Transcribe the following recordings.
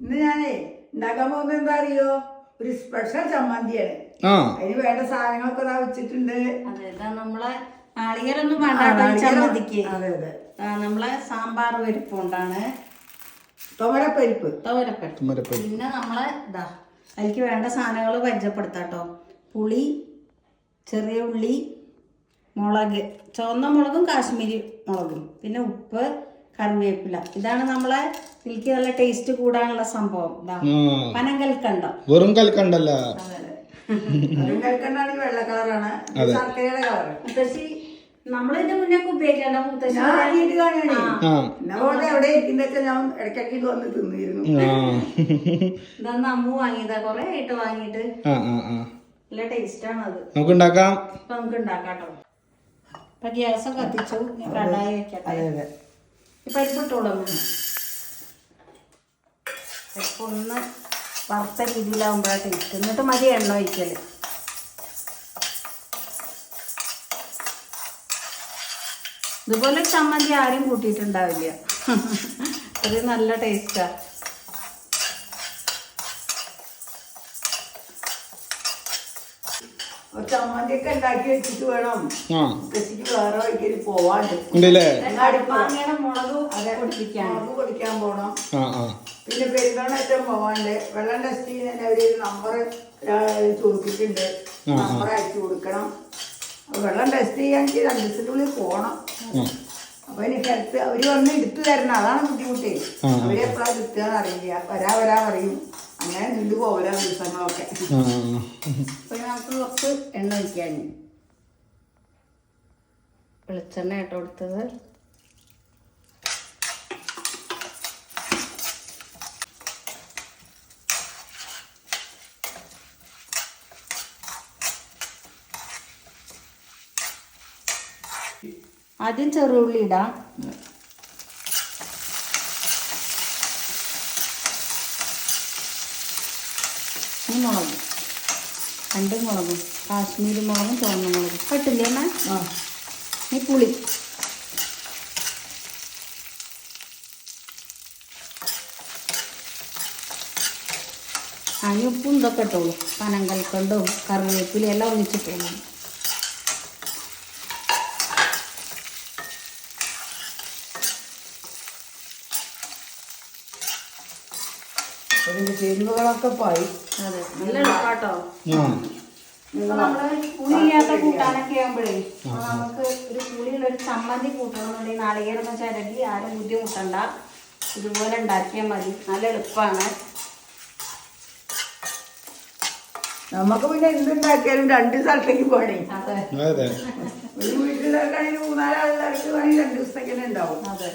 ഇന്ന് ഞാനേ ഉണ്ടാക്കാൻ പോകുന്നത് എന്താ അറിയോ ഒരു സ്പെഷ്യൽ ചമ്മന്തിയാണ്. അതിന് വേണ്ട സാധനങ്ങളൊക്കെ ഇതാ വെച്ചിട്ടുണ്ട്. അതെ നമ്മളെ നാളികേരൊന്നും വേണ്ട ചമ്മന്തിക്ക്. അതെ അതെ. നമ്മളെ സാമ്പാർ പരിപ്പ് കൊണ്ടാണ്. തുമരപ്പരിപ്പ് തോരപ്പരിപ്പ് തുമരപ്പരിപ്പ്. പിന്നെ നമ്മളെ ഇതാ അതിലേക്ക് വേണ്ട സാധനങ്ങൾ പരിചയപ്പെടുത്താട്ടോ പുളി ചെറിയ ഉള്ളി മുളക് ചുവന്ന മുളകും കാശ്മീരി മുളകും. പിന്നെ ഉപ്പ് കറിവേപ്പില. ഇതാണ് നമ്മളെ ഇതിലേക്ക് നല്ല ടേസ്റ്റ് കൂടാനുള്ള സംഭവം. പനം കൽക്കണ്ടം. വെറും കൽക്കണ്ടല്ല. കഴിക്കണ്ടാണെങ്കിൽ വെള്ള കളറാണ്. ഇത് ശർക്കരയുടെ കളറ്. മുത്തശ്ശി നമ്മളിതിന്റെ മുന്നേ ഒക്കെ ഉപയോഗിക്കണ്ട മുത്തശ്ശി ഞാൻ എവിടെ ഇരിക്കുന്നൊക്കെ വന്ന് തിന്നിരുന്നു. ഇതൊന്ന് അമ്മു വാങ്ങിയതാ. കൊറേ ആയിട്ട് വാങ്ങിയിട്ട്. നല്ല ടേസ്റ്റ് ആണ് അത്. നമുക്ക് ഉണ്ടാക്കാം അപ്പൊ നമുക്ക് ഉണ്ടാക്കാം കേട്ടോ. ഇപ്പൊ ഗ്യാസ് കത്തിച്ചു. ഞാൻ കടായി വെക്കട്ടെ. ഈ പരിപ്പിട്ടോളൂ പരിപ്പ് ഒന്ന് വറുത്ത രീതിയിലാവുമ്പോഴായിട്ട് ടേസ്റ്റ് എന്നിട്ട് മതി എണ്ണ ഒഴിക്കൽ ഇതുപോലെ ചമ്മന്തി ആരും കൂട്ടിയിട്ടുണ്ടാവില്ല. അത് നല്ല ടേസ്റ്റാ ചമ്മന്തിയൊക്കെ ഉണ്ടാക്കി വെച്ചിട്ട് വേണം. ആ. മുത്തശ്ശിക്ക് വേറെ വഴിക്കൊരു പോവാണ്ട്. ഉണ്ടല്ലേ? അടുപ്പാങ്ങനെ മുളക് പൊടിപ്പിക്കാണ്. മുളക് പൊടിക്കാൻ പോണം. ആ ആ. പിന്നെ പെരുന്തോണറ്റം പോവാണ്ട്. വെള്ളം ടെസ്റ്റ് ചെയ്യുന്നതിന് അവർ നമ്പർ ചോദിച്ചിട്ടുണ്ട് നമ്പർ അയച്ചു കൊടുക്കണം. വെള്ളം ടെസ്റ്റ് ചെയ്യാണെങ്കിൽ രണ്ട് ദിവസത്തിനുള്ളിൽ പോണം. അപ്പൊ എനിക്ക് അടുത്ത് അവർ വന്ന് എടുത്തു തരണം. അതാണ് ബുദ്ധിമുട്ടേ. അവരെപ്പോഴാണ് കിട്ടുക അറിയില്ല. വരാ വരാ പറയും. അങ്ങനെ നിന്ന് പോരാ ദിവസങ്ങളൊക്കെ. അപ്പൊ നമുക്ക് കുറച്ച് എണ്ണ ഒഴിക്കാൻ വെളിച്ചെണ്ണ ഇട്ട് കൊടുത്തത്. ആദ്യം ചെറുള്ളി ഇടാം ഈ മുളക് രണ്ട് മുളകും കാശ്മീരി മുളകും ചുവന്ന മുളകും. പറ്റില്ലേ അമ്മ ഈ പുളി. അതിന് ഉപ്പും ഇതൊക്കെ ഇട്ടോളൂ. പനങ്കൽക്കണ്ടും കറിവേപ്പിലും എല്ലാം ഒന്നിച്ചിട്ടോളൂ അതിന്റെ ചേരുവകളൊക്കെ പോയി. അതെ. നല്ല എളുപ്പാട്ടോ. പുളിയില്ലാത്ത കൂട്ടാനൊക്കെ ആകുമ്പോഴേ നമുക്ക് ഒരു പുളിയുള്ള ഒരു ചമ്മന്തി കൂട്ടണമെന്നുണ്ടെങ്കിൽ നാളികേരം ചിരകി ആരും ബുദ്ധിമുട്ടണ്ട. ഇതുപോലെ ഉണ്ടാക്കിയാൽ മതി. നല്ല എളുപ്പമാണ് നമുക്ക് പിന്നെ എന്തുണ്ടാക്കിയാലും രണ്ട് സ്ഥലത്തേക്ക് പോണേ അതെ. അതെ. ഒരു വീട്ടിലാണെങ്കിൽ മൂന്നാലാളുകൾക്ക് വേണമെങ്കിൽ രണ്ട് ദിവസത്തേക്കന്നെ ഉണ്ടാവും. അതെ.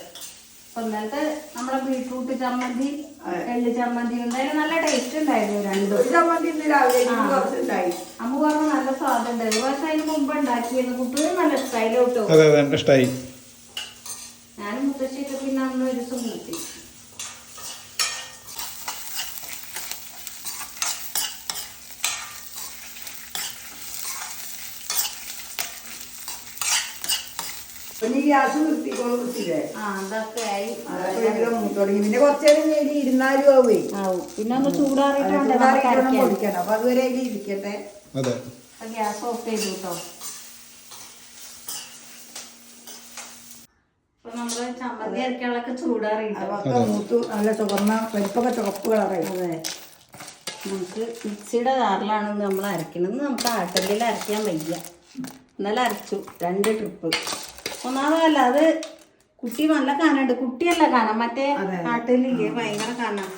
അപ്പൊ ഇന്നലത്തെ നമ്മുടെ ബീട്രൂട്ട് ചമ്മന്തി. എള്ള് ചമ്മന്തി ഉണ്ടായാലും നല്ല ടേസ്റ്റ് ഉണ്ടായിരുന്നു രണ്ടും. ഒരു ചമ്മന്തി ഇന്ന് രാവിലെ എനിക്ക് കുറച്ചുണ്ടായി. അമ്മ പറഞ്ഞു നല്ല സ്വാദം ഉണ്ടായിരുന്നു പക്ഷെ അതിന് മുമ്പ് ഉണ്ടാക്കിയിരുന്നു. കുട്ടികളും നല്ല സ്റ്റൈൽ കിട്ടും അതെ അതെ എന്റെ ഇഷ്ടമായി ഞാനും മുത്തശ്ശിയൊക്കെ പിന്നെ അന്ന് ഒരു ദിവസം കൂട്ടി ഗ്യാസ് നിർത്തിക്കോളൂ കുത്തില്ലേ ആ അതൊക്കെ ആയി. തുടങ്ങി. പിന്നെ കുറച്ചു നേരം കഴിഞ്ഞ് ഇരുന്നാലും ആവേ. ആവും. പിന്നെ ഒന്ന് ചൂടാറിയിട്ട് വേണ്ടേ നമുക്ക് പൊടിക്കണം. അപ്പൊ അതുവരെ അതിൽ ഇരിക്കട്ടെ. അതെ. അപ്പൊ ഗ്യാസ് ഓഫ് ചെയ്തു കേട്ടോ ചമ്മന്തി മൂത്ത് നല്ല ചുവന്ന പരിപ്പൊക്കെ ചുവപ്പ് കളറായി. അതെ. നമുക്ക് മിക്സിയുടെ ജാറിലാണ് നമ്മൾ അരക്കണത് നമുക്ക് ആട്ടലിൽ അരയ്ക്കാൻ വയ്യ. ഇന്നലെ അരച്ചു. രണ്ട് ട്രിപ്പ്. ഒന്നാമതല്ല അത് കുട്ടി നല്ല കാനുണ്ട്. കുട്ടിയല്ല കാണാം മറ്റേ നാട്ടിലില്ലേ ഭയങ്കര കാണാം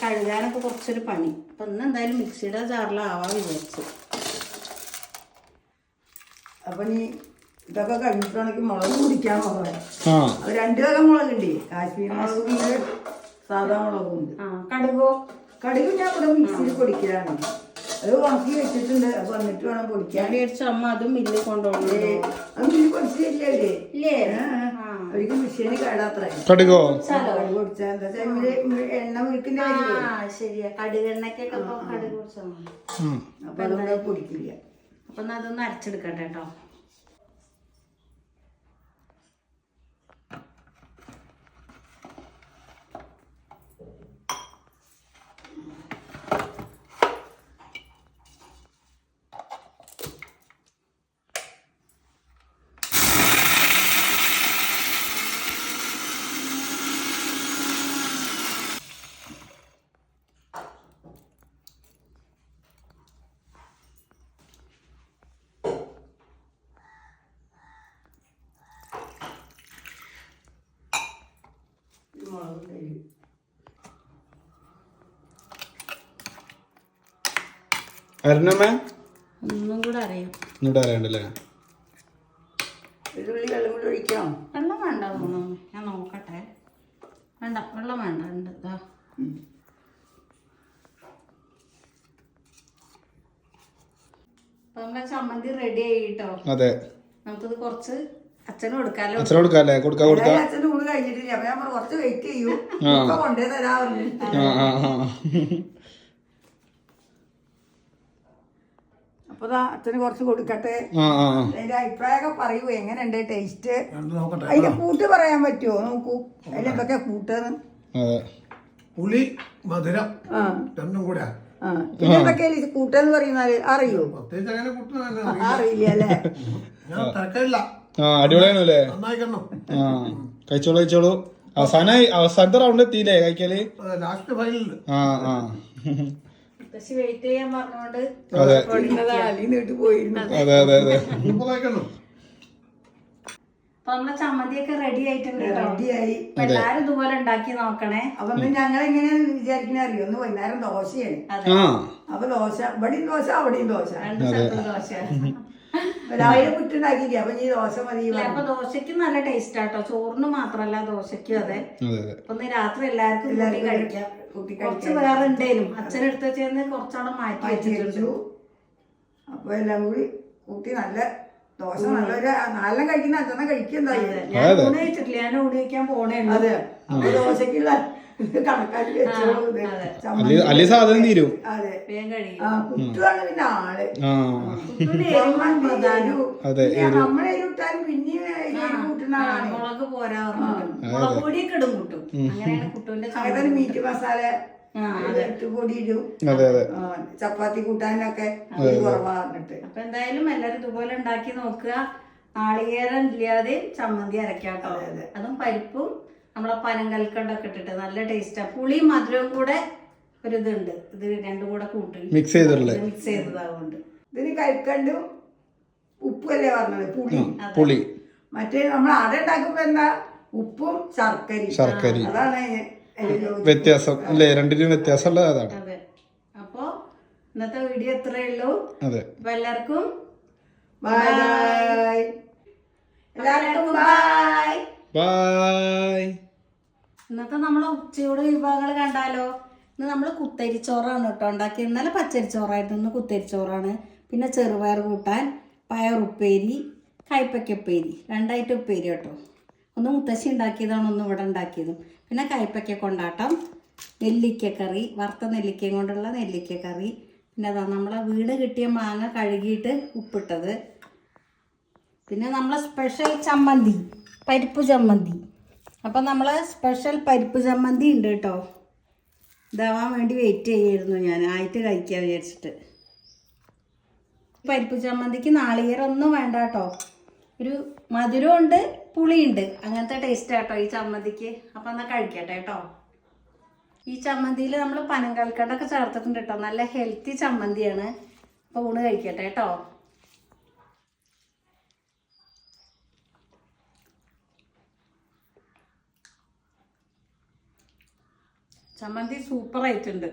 കഴുകാനൊക്കെ കുറച്ചൊരു പണി. അപ്പൊ ഇന്ന് എന്തായാലും മിക്സിയുടെ ജാറിലാവാ വിചാരിച്ചു. അപ്പൊ നീ ഇതൊക്കെ കഴിഞ്ഞിട്ടാണെങ്കിൽ മുളക് കുടിക്കാൻ അത് രണ്ടു വക മുളകുണ്ട്? കാശ്മീർ മുളകുണ്ട് സാധാ മുളകുണ്ട്. ആ കടുകോ? കടുക് ഞാൻ ഇവിടെ മിക്സിയിൽ പൊടിക്കലാണ്. അത് ഉണക്കി വെച്ചിട്ടുണ്ട്. അപ്പൊ വന്നിട്ട് വേണം പൊടിക്കാൻ. മേടിച്ച അമ്മ അതും മില്ലിൽ കൊണ്ടുപോകണേ അത് മില്ലിൽ പൊടിച്ചില്ല കടുകോ? എണ്ണ മുഴുക്കിന്റെ ശരിയാ. കടുകെണ്ണയ്ക്കൊക്കെ ഇപ്പൊ കടുക് കുടിച്ചാൽ മതി. അപ്പൊ അതൊന്ന് അരച്ചെടുക്കട്ടെ കേട്ടോ. മുളകും കഴിയും. ഒന്നും കൂടെ അറിയാം. അറിയണ്ടല്ലേ? ഒരു തുള്ളി വെള്ളം കൂടി ഒഴിക്കണം വെള്ളം വേണ്ട തോന്നുന്നു. ഞാൻ നോക്കട്ടെ. വേണ്ട വെള്ളം വേണ്ട. ഉണ്ട് ഇതാ അപ്പൊ നമ്മളെ ചമ്മന്തി റെഡി ആയിട്ടോ അതെ. നമുക്കിത് കുറച്ച് അച്ഛനും കൊടുക്കാലോ? അച്ഛനെ കൊടുക്കാല്ലേ? കൊടുക്കാ കൊടുക്ക. കൂടെ കഴിഞ്ഞിട്ടില്ല. അപ്പൊ കുറച്ച് വെയിറ്റ് ചെയ്യൂ. കൊണ്ടേ തരാ അപ്പൊ അച്ഛന് കുറച്ച് കൊടുക്കട്ടെ. അതിന്റെ അഭിപ്രായമൊക്കെ പറയൂ. എങ്ങനെയുണ്ട് ടേസ്റ്റ് അതിന്റെ കൂട്ട് പറയാൻ പറ്റുമോ നോക്കൂ. പുളി മധുരം ആ. രണ്ടും കൂടെ. ആ. പിന്നെ എന്തൊക്കെയാ ഇത് കൂട്ടെന്ന് പറയുന്നാൽ അറിയോ? അറിയില്ല അല്ലേ? ഞാൻ തിരക്കില്ല. ആ അടിപൊളിയാണല്ലേ? നന്നായി കണ്ടു ആ കഴിച്ചോളൂ കഴിച്ചോളൂ. അവസാനമായി അവസാനത്തെ റൗണ്ട് എത്തിയില്ലേ കഴിക്കൽ? ലാസ്റ്റ് ഫൈനലിൽ ആ ആ. അതെ. അതെ അതെ അതെ. കണ്ടു അപ്പൊ നമ്മളെ ചമ്മന്തിയൊക്കെ റെഡി ആയിട്ടുണ്ട് റെഡിയായി എല്ലാരും ഇതുപോലെ ഉണ്ടാക്കി നോക്കണേ. അപ്പൊ ഞങ്ങൾ എങ്ങനെയാണ് വിചാരിക്കുന്ന അറിയോ? ഒന്ന് വൈകുന്നേരം ദോശയാണ്. അതെ. ആ. അപ്പൊ ദോശ ഇവിടെയും ദോശ അവിടെയും ദോശ. രണ്ട് സ്ഥലത്തും ദോശ രാവിലെ പുട്ടുണ്ടാക്കിയില്ല അപ്പൊ ഈ ദോശ മതി അപ്പൊ ദോശയ്ക്ക് നല്ല ടേസ്റ്റ് ആട്ടോ. ചോറിന് മാത്രല്ല ദോശയ്ക്കും അതെ. അപ്പൊ ഇന്ന് രാത്രി എല്ലാവർക്കും കൂട്ടി കഴിക്കാം. കുറച്ച് വേറെ ഉണ്ടേലും അച്ഛനെടുത്ത് വെച്ചേന്ന് കുറച്ചവിടെ മാറ്റി വെച്ചിട്ടുണ്ട്. വെച്ചു. അപ്പൊ എല്ലാം കൂടി കൂട്ടി നല്ല ദോശ നല്ലൊരു നല്ല കഴിക്കുന്ന അച്ഛനെ കഴിക്കുന്നുണ്ടായി ഞാൻ ഊണ് കഴിച്ചിട്ടില്ല. ഞാൻ ഊണ് കഴിക്കാൻ പോണേ ഉള്ളത് അതെ. അപ്പൊ ദോശക്കുള്ള കണക്കാക്കി. അല്ലെ സാധനം തീരും. അതെ. ആ പിന്നെ ആൾ. അതെ നമ്മളെ പിന്നെ കൂട്ടുന്ന ആ, ആളാണ്. മുളക് പോരാ പറഞ്ഞിട്ട്. മുളക് പൊടിയൊക്കെ ഇടും കുട്ടും. അങ്ങനെയാണ് കുട്ടുവിന്റെ ചമ്മന്തി. അങ്ങനെ മീറ്റ് മസാല ചപ്പാത്തി കൂട്ടാനൊക്കെ ഒരു കുറവാ പറഞ്ഞിട്ട്. അപ്പൊ എന്തായാലും എല്ലാരും ഇതുപോലെ ഉണ്ടാക്കി നോക്കുക. നാളികേരം ഇല്ലാതെ ചമ്മന്തി അരക്കാട്ടോ അതും പരിപ്പും നമ്മളെ പനങ്കൽക്കണ്ടൊക്കെ ഇട്ടിട്ട് നല്ല ടേസ്റ്റാണ് പുളിയും മധുരവും കൂടെ ഒരു ഇതുണ്ട് ഇത് രണ്ടും കൂടെ കൂട്ടി മിക്സ് ചെയ്തിട്ടുള്ള മിക്സ് ചെയ്തതാകൊണ്ട് ഇതിന് കഴിക്കണ്ടും ഉപ്പല്ലേ പറഞ്ഞത്? പുളി. പുളി. മറ്റേ നമ്മൾ അട ഉണ്ടാക്കുമ്പോ എന്താ? ഉപ്പും ശർക്കരയും. ശർക്കര അതാണ്. വ്യത്യാസം. അല്ലേ രണ്ടിനും വ്യത്യാസമുള്ള അതാണ്. അതെ. അപ്പൊ ഇന്നത്തെ വീഡിയോ ഇത്രയേ ഉള്ളൂ. അതെ. അപ്പൊ എല്ലാവർക്കും ബൈ ബൈ എല്ലാവർക്കും ബൈ ബായ് ഇന്നത്തെ നമ്മൾ ഉച്ചയോട് വിഭവങ്ങൾ കണ്ടാലോ? ഇന്ന് നമ്മൾ കുത്തരിച്ചോറാണ് കേട്ടോ ഉണ്ടാക്കിയത്. ഇന്നലെ പച്ചരിച്ചോറായിരുന്നു. ഇന്ന് കുത്തരിച്ചോറാണ്. പിന്നെ ചെറുപയർ കൂട്ടാൻ പയറുപ്പേരി കയ്പ്പയ്ക്കുപ്പേരി രണ്ടായിട്ട് ഉപ്പേരി കേട്ടോ. ഒന്ന് മുത്തശ്ശി ഉണ്ടാക്കിയതാണ് ഒന്ന് ഇവിടെ ഉണ്ടാക്കിയതും. പിന്നെ കയ്പ്പയ്ക്ക കൊണ്ടാട്ടം നെല്ലിക്കക്കറി വറുത്ത നെല്ലിക്കയും കൊണ്ടുള്ള നെല്ലിക്കക്കറി. പിന്നെ അതാ നമ്മളെ വീട് കിട്ടിയ മാങ്ങ കഴുകിയിട്ട് ഉപ്പിട്ടത്. പിന്നെ നമ്മളെ സ്പെഷ്യൽ ചമ്മന്തി പരിപ്പ് ചമ്മന്തി. അപ്പം നമ്മൾ സ്പെഷ്യൽ പരിപ്പ് ചമ്മന്തി ഉണ്ട് കേട്ടോ. ഇതാവാൻ വേണ്ടി വെയിറ്റ് ചെയ്യായിരുന്നു ഞാൻ. ആയിട്ട് കഴിക്കാൻ വിചാരിച്ചിട്ട്. പരിപ്പ് ചമ്മന്തിക്ക് നാളികേരൊന്നും വേണ്ട കേട്ടോ. ഒരു മധുരമുണ്ട് പുളിയുണ്ട് അങ്ങനത്തെ ടേസ്റ്റ് കേട്ടോ ഈ ചമ്മന്തിക്ക്. അപ്പം എന്നാൽ കഴിക്കട്ടെ കേട്ടോ. ഈ ചമ്മന്തിയിൽ നമ്മൾ പനങ്കൽക്കണ്ടൊക്കെ ചേർത്തിട്ടുണ്ട് കേട്ടോ. നല്ല ഹെൽത്തി ചമ്മന്തിയാണ്. അപ്പോൾ ഊണ് കഴിക്കട്ടെ കേട്ടോ. ചമ്മന്തി സൂപ്പർ ആയിട്ടുണ്ട്.